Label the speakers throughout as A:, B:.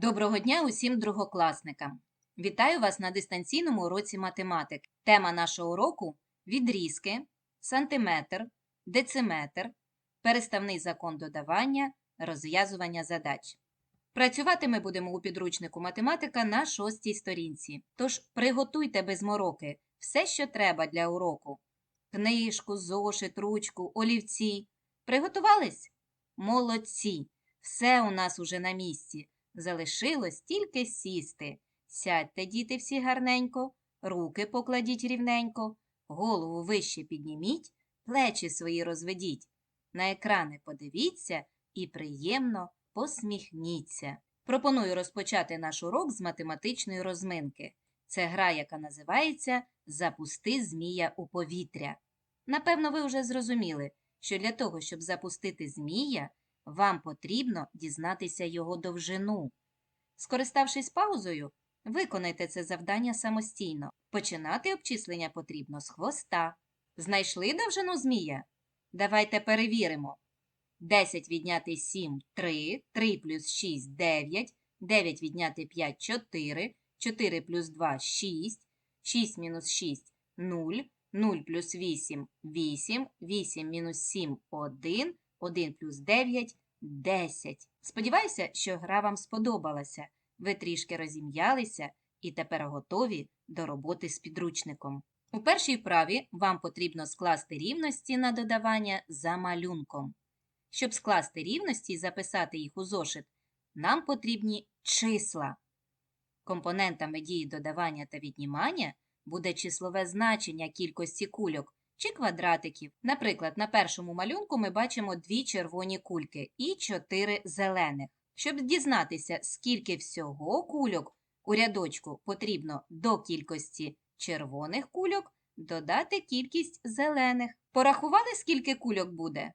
A: Доброго дня усім другокласникам! Вітаю вас на дистанційному уроці математики. Тема нашого уроку відрізки, сантиметр, дециметр, переставний закон додавання, розв'язування задач. Працювати ми будемо у підручнику математика на шостій сторінці. Тож приготуйте без мороки все, що треба для уроку: книжку, зошит, ручку, олівці. Приготувались? Молодці! Все у нас уже на місці. Залишилось тільки сісти. Сядьте, діти, всі гарненько, руки покладіть рівненько, голову вище підніміть, плечі свої розведіть. На екрани подивіться і приємно посміхніться. Пропоную розпочати наш урок з математичної розминки. Це гра, яка називається Запусти змія у повітря. Напевно, ви вже зрозуміли, що для того, щоб запустити змія, вам потрібно дізнатися його довжину. Скориставшись паузою, виконайте це завдання самостійно. Починати обчислення потрібно з хвоста. Знайшли довжину змія? Давайте перевіримо. 10 відняти 7 – 3, 3 плюс 6 – 9, 9 відняти 5 – 4, 4 плюс 2 – 6, 6 мінус 6 – 0, 0 плюс 8 – 8, 8 мінус 7 – 1, 1 плюс 9 – 10. Сподіваюся, що гра вам сподобалася. Ви трішки розім'ялися і тепер готові до роботи з підручником. У першій вправі вам потрібно скласти рівності на додавання за малюнком. Щоб скласти рівності і записати їх у зошит, нам потрібні числа. Компонентами дії додавання та віднімання буде числове значення кількості кульок чи квадратиків. Наприклад, на першому малюнку ми бачимо дві червоні кульки і чотири зелених. Щоб дізнатися, скільки всього кульок у рядочку потрібно до кількості червоних кульок, додати кількість зелених. Порахували, скільки кульок буде?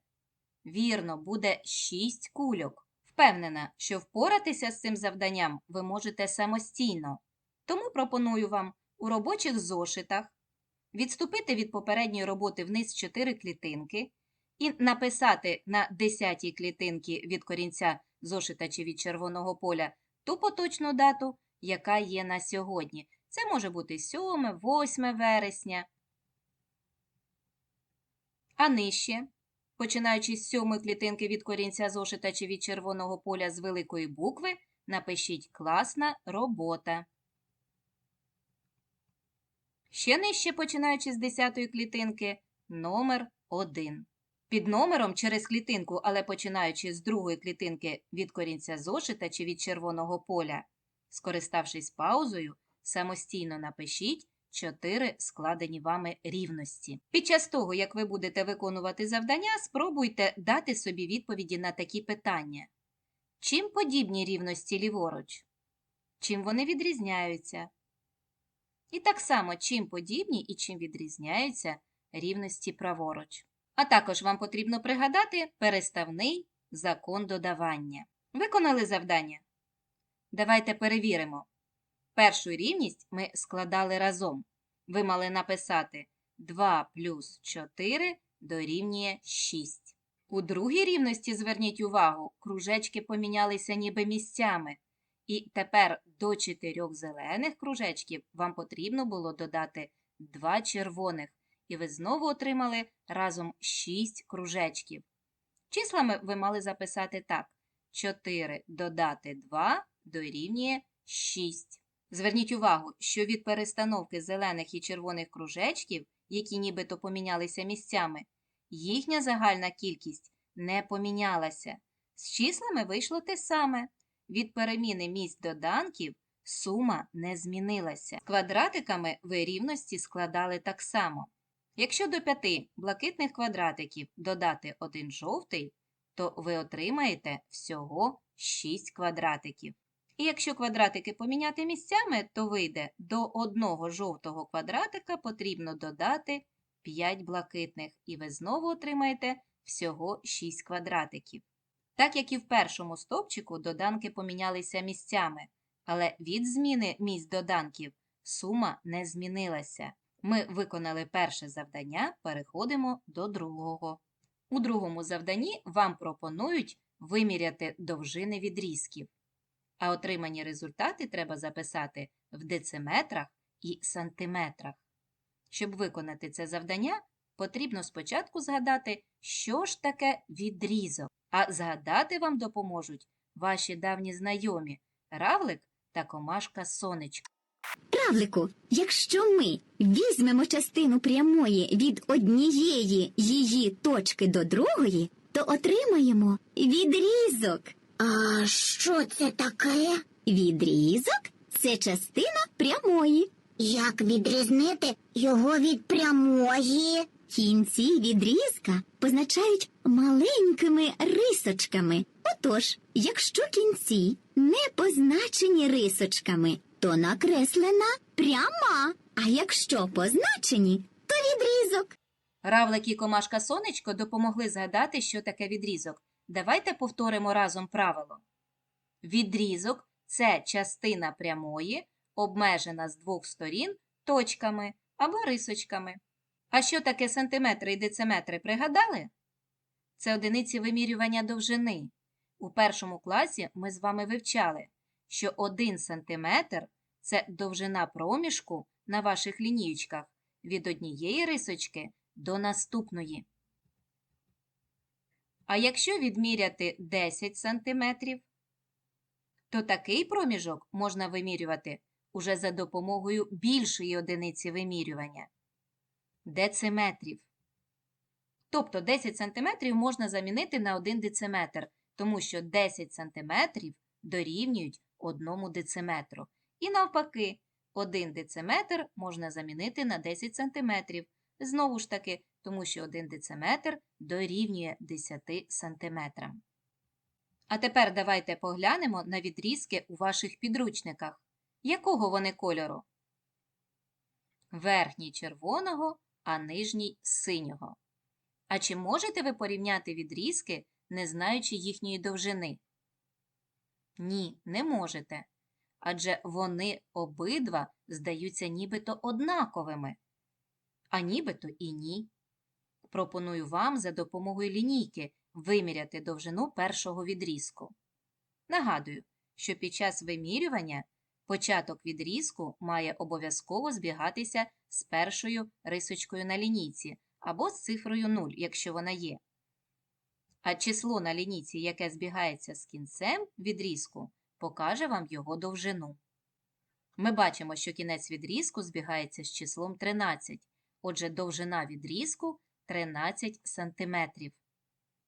A: Вірно, буде 6 кульок. Впевнена, що впоратися з цим завданням ви можете самостійно. Тому пропоную вам у робочих зошитах відступити від попередньої роботи вниз 4 клітинки і написати на 10 клітинки від корінця зошита чи від червоного поля ту поточну дату, яка є на сьогодні. Це може бути 7, 8 вересня. А нижче, починаючи з сьомої клітинки від корінця зошита чи від червоного поля з великої букви, напишіть класна робота. Ще нижче, починаючи з 10 клітинки, номер 1. Під номером через клітинку, але починаючи з другої клітинки від корінця зошита чи від червоного поля, скориставшись паузою, самостійно напишіть 4 складені вами рівності. Під час того, як ви будете виконувати завдання, спробуйте дати собі відповіді на такі питання. Чим подібні рівності ліворуч? Чим вони відрізняються? І так само, чим подібні і чим відрізняються рівності праворуч. А також вам потрібно пригадати переставний закон додавання. Виконали завдання? Давайте перевіримо. Першу рівність ми складали разом. Ви мали написати 2 плюс 4 дорівнює 6. У другій рівності, зверніть увагу, кружечки помінялися ніби місцями. І тепер до чотирьох зелених кружечків вам потрібно було додати два червоних, і ви знову отримали разом 6 кружечків. Числами ви мали записати так: 4 додати 2 дорівнює 6. Зверніть увагу, що від перестановки зелених і червоних кружечків, які нібито помінялися місцями, їхня загальна кількість не помінялася. З числами вийшло те саме. Від переміни місць доданків сума не змінилася. Квадратиками ви рівності складали так само. Якщо до п'яти блакитних квадратиків додати один жовтий, то ви отримаєте всього 6 квадратиків. І якщо квадратики поміняти місцями, то вийде до одного жовтого квадратика потрібно додати 5 блакитних, і ви знову отримаєте всього 6 квадратиків. Так як і в першому стовпчику доданки помінялися місцями, але від зміни місць доданків сума не змінилася. Ми виконали перше завдання, переходимо до другого. У другому завданні вам пропонують виміряти довжини відрізків. а отримані результати треба записати в дециметрах і сантиметрах. Щоб виконати це завдання, потрібно спочатку згадати, що ж таке відрізок, а згадати вам допоможуть ваші давні знайомі равлик та комашка сонечко.
B: Равлику, якщо ми візьмемо частину прямої від однієї її точки до другої, то отримаємо відрізок.
C: А що це таке?
B: Відрізок це частина прямої.
C: Як відрізнити його від прямої?
B: Кінці відрізка позначають маленькими рисочками. Отож, якщо кінці не позначені рисочками, то накреслена пряма. А якщо позначені, то відрізок.
A: Равлик і комашка сонечко допомогли згадати, що таке відрізок. Давайте повторимо разом правило. Відрізок це частина прямої, обмежена з двох сторін точками або рисочками. А що таке сантиметри і дециметри, пригадали? Це одиниці вимірювання довжини. У першому класі ми з вами вивчали, що 1 сантиметр – це довжина проміжку на ваших лінієчках від однієї рисочки до наступної. А якщо відміряти 10 сантиметрів, то такий проміжок можна вимірювати уже за допомогою більшої одиниці вимірювання – дециметрів. Тобто 10 сантиметрів можна замінити на 1 дециметр, тому що 10 сантиметрів дорівнюють 1 дециметру. І навпаки, 1 дециметр можна замінити на 10 сантиметрів. Знову ж таки, тому що 1 дециметр дорівнює 10 сантиметрам. А тепер давайте поглянемо на відрізки у ваших підручниках. Якого вони кольору? Верхній червоного, а нижній синього. А чи можете ви порівняти відрізки, не знаючи їхньої довжини? Ні, не можете. Адже вони обидва здаються нібито однаковими, а нібито і ні. Пропоную вам за допомогою лінійки виміряти довжину першого відрізку. Нагадую, що під час вимірювання початок відрізку має обов'язково збігатися з першою рисочкою на лінійці або з цифрою 0, якщо вона є. А число на лінійці, яке збігається з кінцем відрізку, покаже вам його довжину. Ми бачимо, що кінець відрізку збігається з числом 13, отже, довжина відрізку 13 см.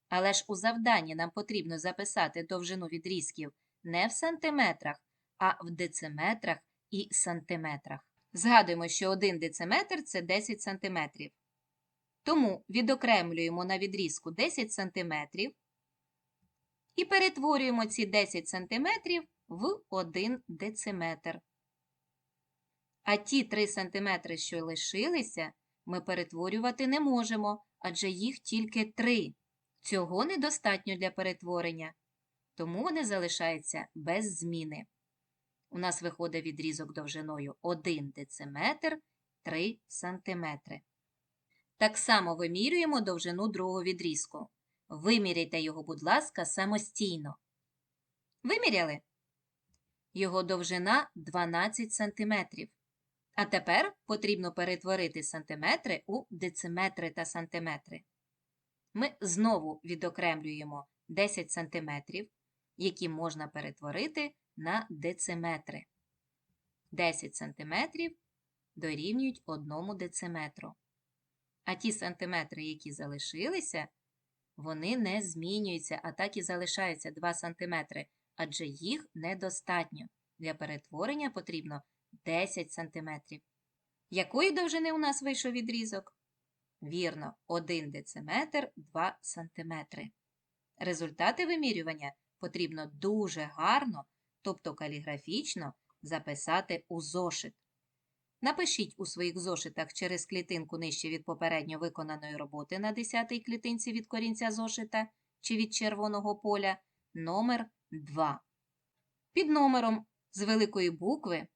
A: Але ж у завданні нам потрібно записати довжину відрізків не в сантиметрах, а в дециметрах і сантиметрах. Згадуємо, що 1 дециметр – це 10 сантиметрів. Тому відокремлюємо на відрізку 10 см і перетворюємо ці 10 см в 1 дециметр. А ті 3 см, що лишилися, ми перетворювати не можемо, адже їх тільки 3. Цього недостатньо для перетворення, тому вони залишаються без зміни. У нас виходить відрізок довжиною 1 дециметр 3 сантиметри. Так само вимірюємо довжину другого відрізку. Виміряйте його, будь ласка, самостійно. Виміряли? Його довжина 12 см. А тепер потрібно перетворити сантиметри у дециметри та сантиметри. Ми знову відокремлюємо 10 см, які можна перетворити на дециметри. 10 см дорівнюють 1 дециметру. А ті сантиметри, які залишилися, вони не змінюються, а так і залишаються 2 см, адже їх недостатньо. Для перетворення потрібно 10 см. Якої довжини у нас вийшов відрізок? Вірно, 1 дециметр 2 см. Результати вимірювання потрібно дуже гарно, тобто каліграфічно, записати у зошит. Напишіть у своїх зошитах через клітинку нижче від попередньо виконаної роботи на 10-й клітинці від корінця зошита чи від червоного поля номер 2. Під номером з великої букви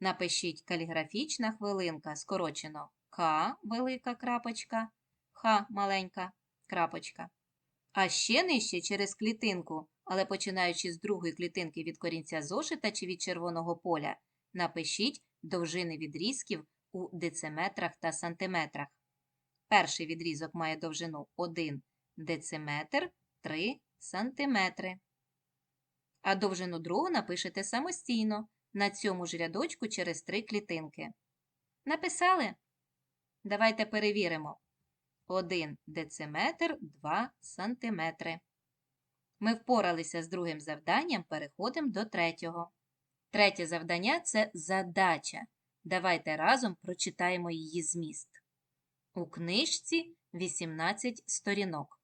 A: напишіть каліграфічна хвилинка, скорочено К велика крапочка, Х маленька крапочка. А ще нижче через клітинку але починаючи з другої клітинки від корінця зошита чи від червоного поля, напишіть довжини відрізків у дециметрах та сантиметрах. Перший відрізок має довжину 1 дециметр 3 сантиметри. А довжину другу напишете самостійно на цьому ж рядочку через три клітинки. Написали? Давайте перевіримо. 1 дециметр 2 сантиметри. Ми впоралися з другим завданням, переходимо до третього. Третє завдання це задача. Давайте разом прочитаємо її зміст. У книжці 18 сторінок.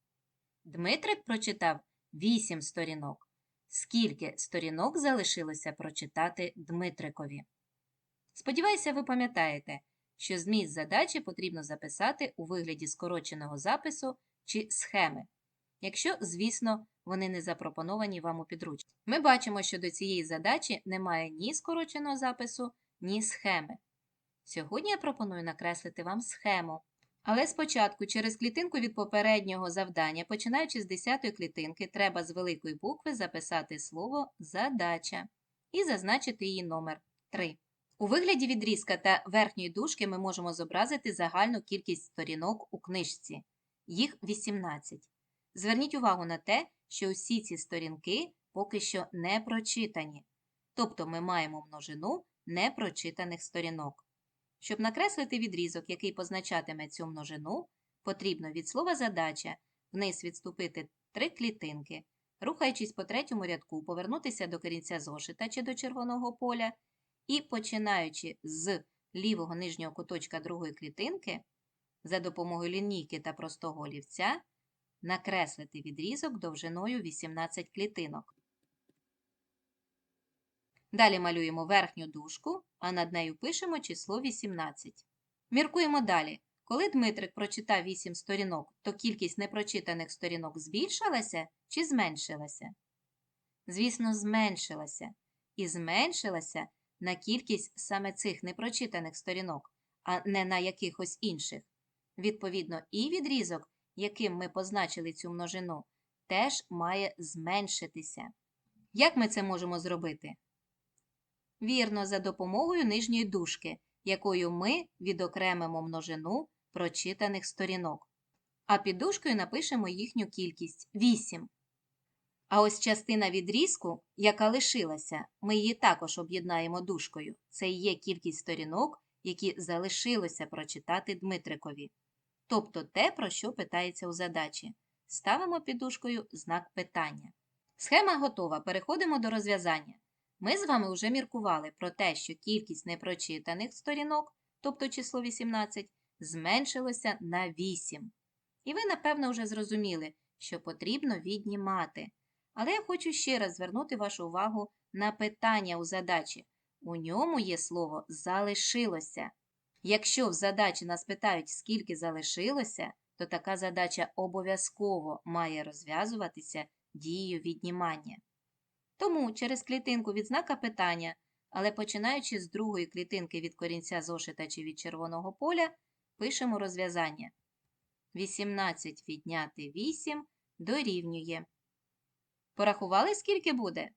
A: Дмитрик прочитав 8 сторінок. Скільки сторінок залишилося прочитати Дмитрикові? Сподіваюся, ви пам'ятаєте, що зміст задачі потрібно записати у вигляді скороченого запису чи схеми, якщо, звісно, вони не запропоновані вам у підручнику. Ми бачимо, що до цієї задачі немає ні скороченого запису, ні схеми. Сьогодні я пропоную накреслити вам схему. Але спочатку через клітинку від попереднього завдання, починаючи з 10-ї клітинки, треба з великої букви записати слово задача і зазначити її номер 3. У вигляді відрізка та верхньої дужки ми можемо зобразити загальну кількість сторінок у книжці. Їх 18. Зверніть увагу на те, що усі ці сторінки поки що не прочитані. Тобто ми маємо множину непрочитаних сторінок. Щоб накреслити відрізок, який позначатиме цю множину, потрібно від слова задача вниз відступити три клітинки, рухаючись по третьому рядку, повернутися до корінця зошита чи до червоного поля і, починаючи з лівого нижнього куточка другої клітинки, за допомогою лінійки та простого олівця, накреслити відрізок довжиною 18 клітинок. Далі малюємо верхню дужку, а над нею пишемо число 18. Міркуємо далі. Коли Дмитрик прочитав 8 сторінок, то кількість непрочитаних сторінок збільшилася чи зменшилася? Звісно, зменшилася. І зменшилася на кількість саме цих непрочитаних сторінок, а не на якихось інших. Відповідно, і відрізок, яким ми позначили цю множину, теж має зменшитися. Як ми це можемо зробити? Вірно, за допомогою нижньої дужки, якою ми відокремимо множину прочитаних сторінок. А під дужкою напишемо їхню кількість 8. А ось частина відрізку, яка лишилася, ми її також об'єднаємо дужкою. Це є кількість сторінок, які залишилося прочитати Дмитрикові. Тобто те, про що питається у задачі. Ставимо під дужкою знак питання. Схема готова. Переходимо до розв'язання. Ми з вами вже міркували про те, що кількість непрочитаних сторінок, тобто число 18, зменшилося на 8. І ви, напевно, вже зрозуміли, що потрібно віднімати. Але я хочу ще раз звернути вашу увагу на питання у задачі. У ньому є слово залишилося. Якщо в задачі нас питають, скільки залишилося, то така задача обов'язково має розв'язуватися дією віднімання. Тому через клітинку від знака питання, але починаючи з другої клітинки від корінця зошита чи від червоного поля, пишемо розв'язання. 18 відняти 8 дорівнює. Порахували, скільки буде?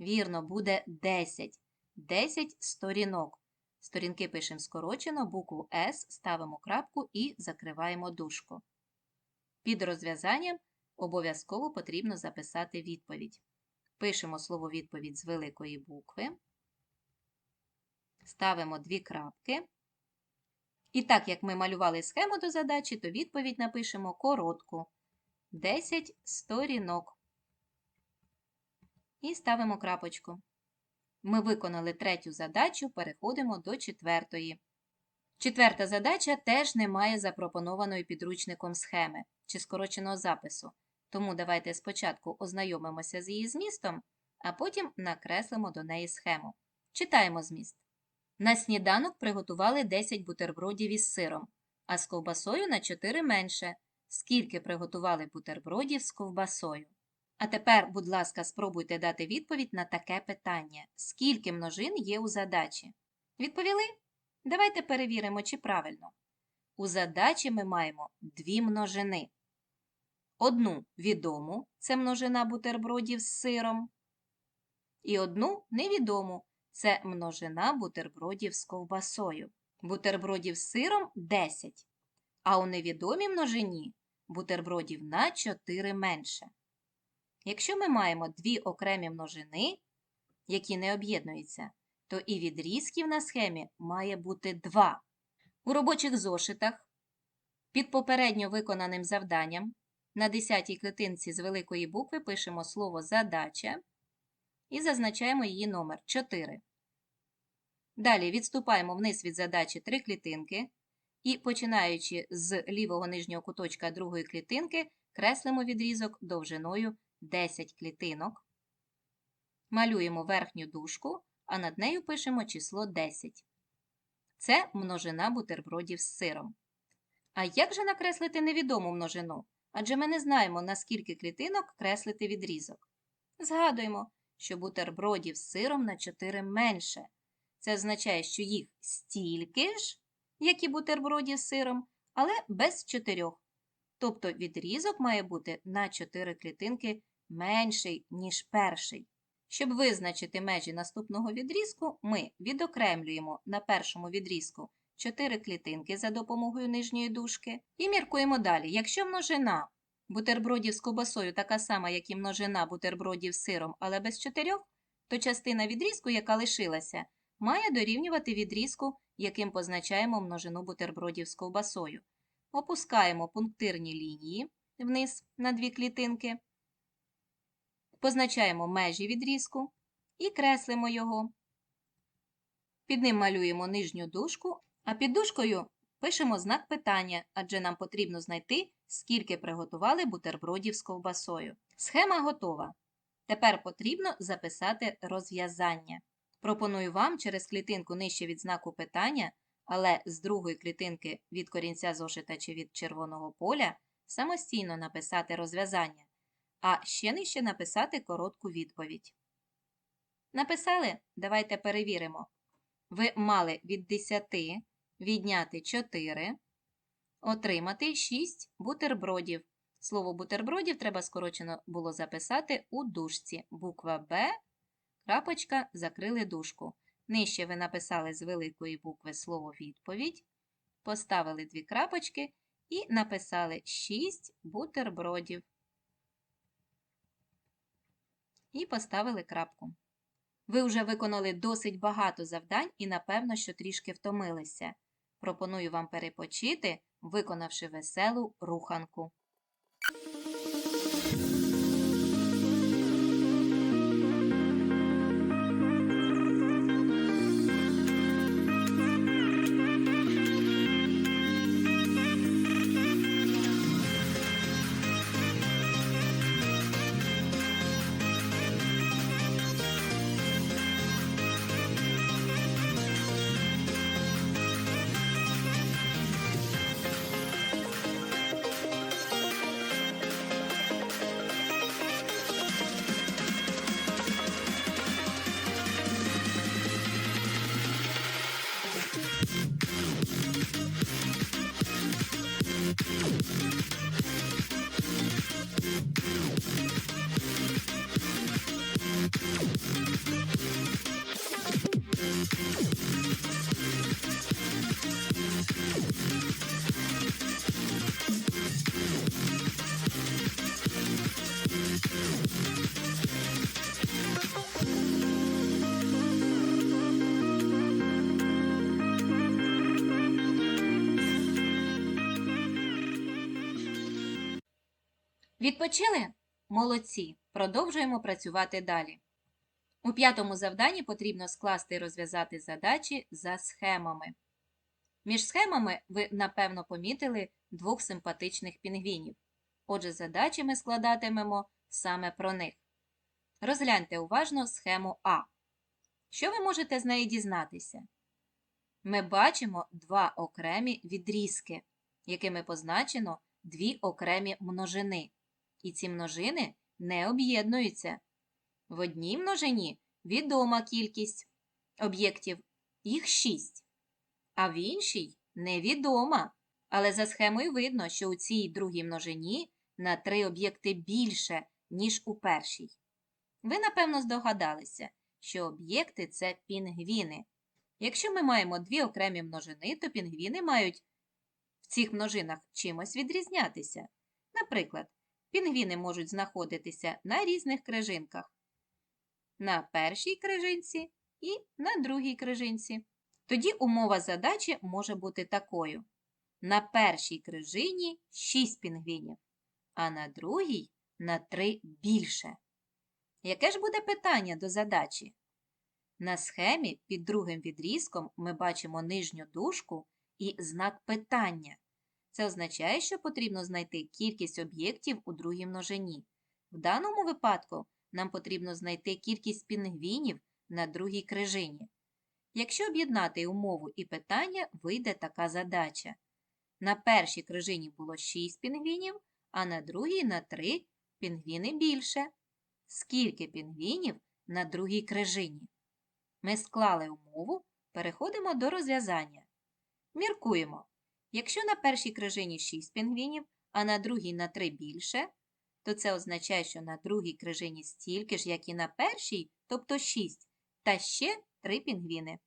A: Вірно, буде 10. 10 сторінок. Сторінки пишемо скорочено, букву С, ставимо крапку і закриваємо дужку. Під розв'язанням обов'язково потрібно записати відповідь. Пишемо слово відповідь з великої букви, ставимо дві крапки. І так, як ми малювали схему до задачі, то відповідь напишемо коротку 10 сторінок. І ставимо крапочку. Ми виконали третю задачу, переходимо до четвертої. Четверта задача теж не має запропонованої підручником схеми чи скороченого запису. Тому давайте спочатку ознайомимося з її змістом, а потім накреслимо до неї схему. Читаємо зміст. На сніданок приготували 10 бутербродів із сиром, а з ковбасою на 4 менше. Скільки приготували бутербродів з ковбасою? А тепер, будь ласка, спробуйте дати відповідь на таке питання: скільки множин є у задачі? Відповіли? Давайте перевіримо, чи правильно. У задачі ми маємо дві множини. одну відому це множина бутербродів з сиром, і одну невідому це множина бутербродів з ковбасою. Бутербродів з сиром 10, а у невідомій множині бутербродів на 4 менше. Якщо ми маємо дві окремі множини, які не об'єднуються, то і відрізків на схемі має бути 2. У робочих зошитах під попередньо виконаним завданням на 10-й клітинці з великої букви пишемо слово задача і зазначаємо її номер 4. Далі відступаємо вниз від задачі 3 клітинки і, починаючи з лівого нижнього куточка другої клітинки, креслимо відрізок довжиною 10 клітинок. Малюємо верхню дужку, а над нею пишемо число 10. Це множина бутербродів з сиром. А як же накреслити невідому множину? Адже ми не знаємо, на скільки клітинок креслити відрізок. Згадуємо, що бутербродів з сиром на 4 менше. Це означає, що їх стільки ж, як і бутербродів з сиром, але без 4. Тобто відрізок має бути на 4 клітинки менший, ніж перший. Щоб визначити межі наступного відрізку, ми відокремлюємо на першому відрізку 4 клітинки за допомогою нижньої дужки і міркуємо далі. Якщо множина бутербродів з ковбасою така сама, як і множина бутербродів з сиром, але без 4, то частина відрізку, яка лишилася, має дорівнювати відрізку, яким позначаємо множину бутербродів з ковбасою. Опускаємо пунктирні лінії вниз на дві клітинки, позначаємо межі відрізку і креслимо його. Під ним малюємо нижню дужку, а під дужкою пишемо знак питання, адже нам потрібно знайти, скільки приготували бутербродів з ковбасою. Схема готова. Тепер потрібно записати розв'язання. Пропоную вам через клітинку нижче від знаку питання, але з другої клітинки від корінця зошита чи від червоного поля самостійно написати розв'язання, а ще нижче написати коротку відповідь. Написали? Давайте перевіримо. Ви мали від 10 відняти 4, отримати 6 бутербродів. Слово бутербродів треба скорочено було записати у дужці. Буква Б, крапочка, закрили дужку. Нижче ви написали з великої букви слово відповідь, поставили дві крапочки і написали 6 бутербродів. І поставили крапку. Ви вже виконали досить багато завдань і, напевно, що трішки втомилися. Пропоную вам перепочити, виконавши веселу руханку. Thank you. Відпочили? Молодці! Продовжуємо працювати далі. У п'ятому завданні потрібно скласти і розв'язати задачі за схемами. Між схемами ви, напевно, помітили двох симпатичних пінгвінів. Отже, задачі ми складатимемо саме про них. Розгляньте уважно схему А. Що ви можете з неї дізнатися? Ми бачимо два окремі відрізки, якими позначено дві окремі множини. І ці множини не об'єднуються. В одній множині відома кількість об'єктів, їх 6, а в іншій невідома. Але за схемою видно, що у цій другій множині на три об'єкти більше, ніж у першій. Ви, напевно, здогадалися, що об'єкти це пінгвіни. Якщо ми маємо дві окремі множини, то пінгвіни мають в цих множинах чимось відрізнятися. Наприклад, пінгвіни можуть знаходитися на різних крижинках. На першій крижинці і на другій крижинці. Тоді умова задачі може бути такою. На першій крижині 6 пінгвінів, а на другій на 3 більше. Яке ж буде питання до задачі? На схемі під другим відрізком ми бачимо нижню дужку і знак питання. Це означає, що потрібно знайти кількість об'єктів у другій множині. В даному випадку нам потрібно знайти кількість пінгвінів на другій крижині. Якщо об'єднати умову і питання, вийде така задача. На першій крижині було 6 пінгвінів, а на другій на 3 пінгвіни більше. Скільки пінгвінів на другій крижині? Ми склали умову, переходимо до розв'язання. Міркуємо. Якщо на першій крижині 6 пінгвінів, а на другій на 3 більше, то це означає, що на другій крижині стільки ж, як і на першій, тобто 6, та ще 3 пінгвіни.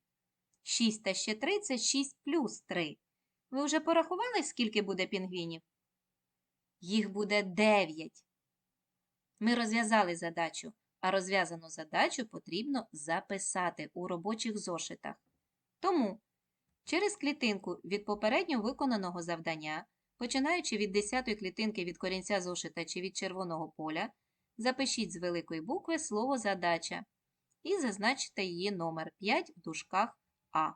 A: 6 та ще 3 – це 6 плюс 3. Ви вже порахували, скільки буде пінгвінів? Їх буде 9. Ми розв'язали задачу, а розв'язану задачу потрібно записати у робочих зошитах. Тому через клітинку від попередньо виконаного завдання, починаючи від 10-ї клітинки від корінця зошита чи від червоного поля, запишіть з великої букви слово задача і зазначте її номер 5 в дужках А.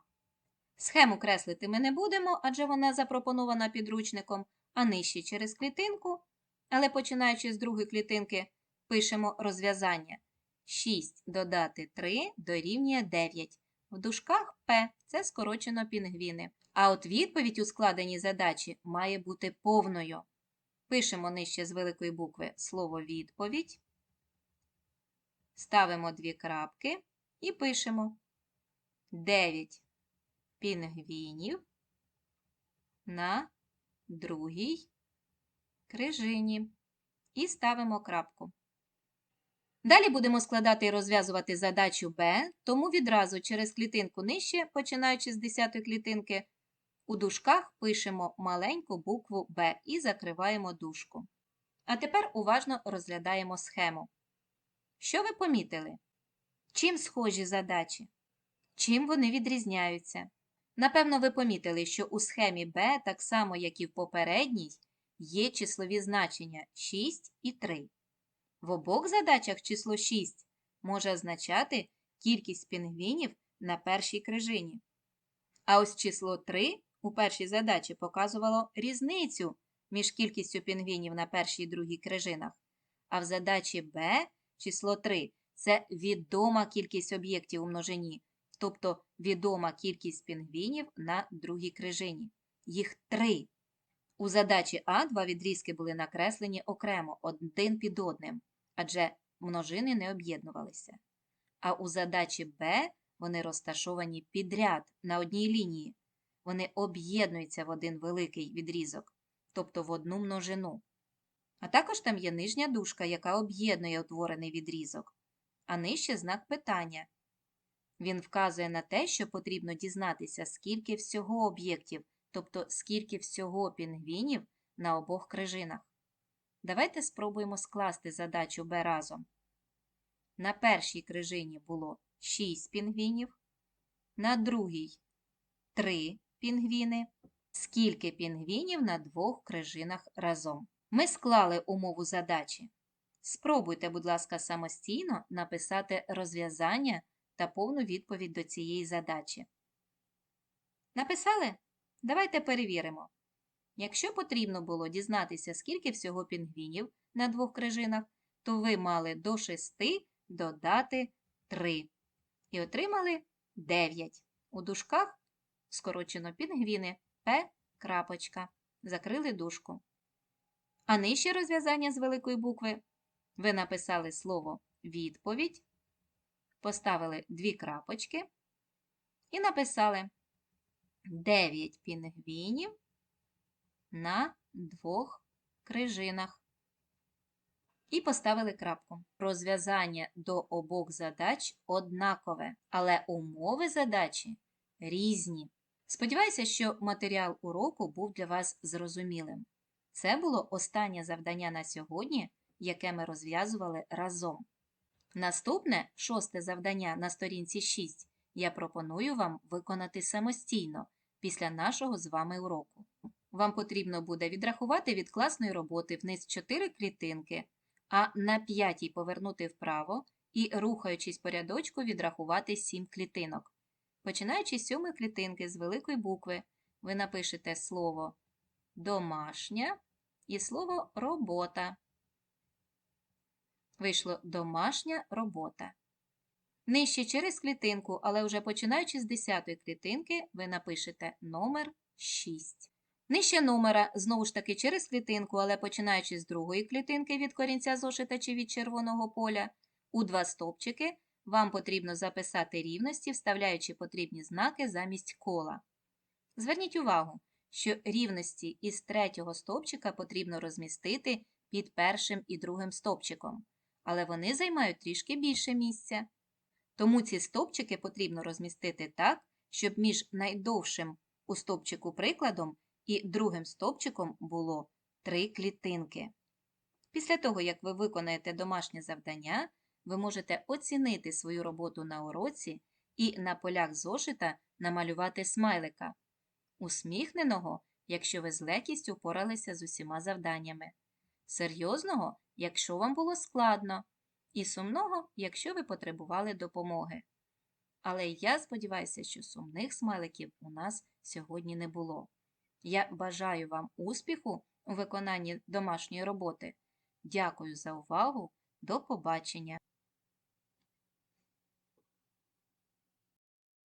A: Схему креслити ми не будемо, адже вона запропонована підручником, а нижче через клітинку, але починаючи з другої клітинки, пишемо розв'язання. 6 додати 3 дорівнює 9. В дужках П це скорочено пінгвіни. А от відповідь у складеній задачі має бути повною. Пишемо нижче з великої букви слово відповідь, ставимо дві крапки і пишемо 9 пінгвінів на другій крижині. І ставимо крапку. Далі будемо складати і розв'язувати задачу Б, тому відразу через клітинку нижче, починаючи з 10 клітинки, у дужках пишемо маленьку букву Б і закриваємо дужку. А тепер уважно розглядаємо схему. Що ви помітили? Чим схожі задачі? Чим вони відрізняються? Напевно, ви помітили, що у схемі Б, так само як і в попередній, є числові значення 6 і 3. В обох задачах число 6 може означати кількість пінгвінів на першій крижині. А ось число 3 у першій задачі показувало різницю між кількістю пінгвінів на першій і другій крижинах. А в задачі Б число 3 це відома кількість об'єктів у множині, тобто відома кількість пінгвінів на другій крижині. Їх 3. У задачі А два відрізки були накреслені окремо один під одним, адже множини не об'єднувалися. А у задачі Б вони розташовані підряд на одній лінії. Вони об'єднуються в один великий відрізок, тобто в одну множину. А також там є нижня дужка, яка об'єднує утворений відрізок, а нижче знак питання. Він вказує на те, що потрібно дізнатися, скільки всього об'єктів тобто скільки всього пінгвінів на обох крижинах. Давайте спробуємо скласти задачу Б разом. На першій крижині було 6 пінгвінів, на другій 3 пінгвіни. Скільки пінгвінів на двох крижинах разом? Ми склали умову задачі. Спробуйте, будь ласка, самостійно написати розв'язання та повну відповідь до цієї задачі. Написали? Давайте перевіримо. Якщо потрібно було дізнатися, скільки всього пінгвінів на двох крижинах, то ви мали до 6 додати 3 і отримали 9. У дужках скорочено пінгвіни П. крапочка. Закрили дужку. А нижче розв'язання з великої букви ви написали слово відповідь, поставили дві крапочки і написали 9 пінгвінів на двох крижинах. І поставили крапку. Розв'язання до обох задач однакове, але умови задачі різні. Сподіваюся, що матеріал уроку був для вас зрозумілим. Це було останнє завдання на сьогодні, яке ми розв'язували разом. Наступне, шосте завдання на сторінці 6, я пропоную вам виконати самостійно після нашого з вами уроку. Вам потрібно буде відрахувати від класної роботи вниз 4 клітинки, а на п'ятій повернути вправо і, рухаючись по рядочку, відрахувати 7 клітинок. Починаючи з сьомої клітинки з великої букви, ви напишете слово домашня і слово робота. Вийшло домашня робота. Нижче через клітинку, але вже починаючи з 10 клітинки, ви напишете номер 6. Нижче номера, знову ж таки, через клітинку, але починаючи з другої клітинки від корінця зошита чи від червоного поля, у два стовпчики вам потрібно записати рівності, вставляючи потрібні знаки замість кола. Зверніть увагу, що рівності із третього стовпчика потрібно розмістити під першим і другим стовпчиком, але вони займають трішки більше місця. Тому ці стовпчики потрібно розмістити так, щоб між найдовшим у стовпчику прикладом і другим стовпчиком було три клітинки. Після того, як ви виконаєте домашнє завдання, ви можете оцінити свою роботу на уроці і на полях зошита намалювати смайлика, усміхненого, якщо ви з легкістю впоралися з усіма завданнями, серйозного, якщо вам було складно, і сумного, якщо ви потребували допомоги. Але я сподіваюся, що сумних смайликів у нас сьогодні не було. Я бажаю вам успіху у виконанні домашньої роботи. Дякую за увагу. До побачення!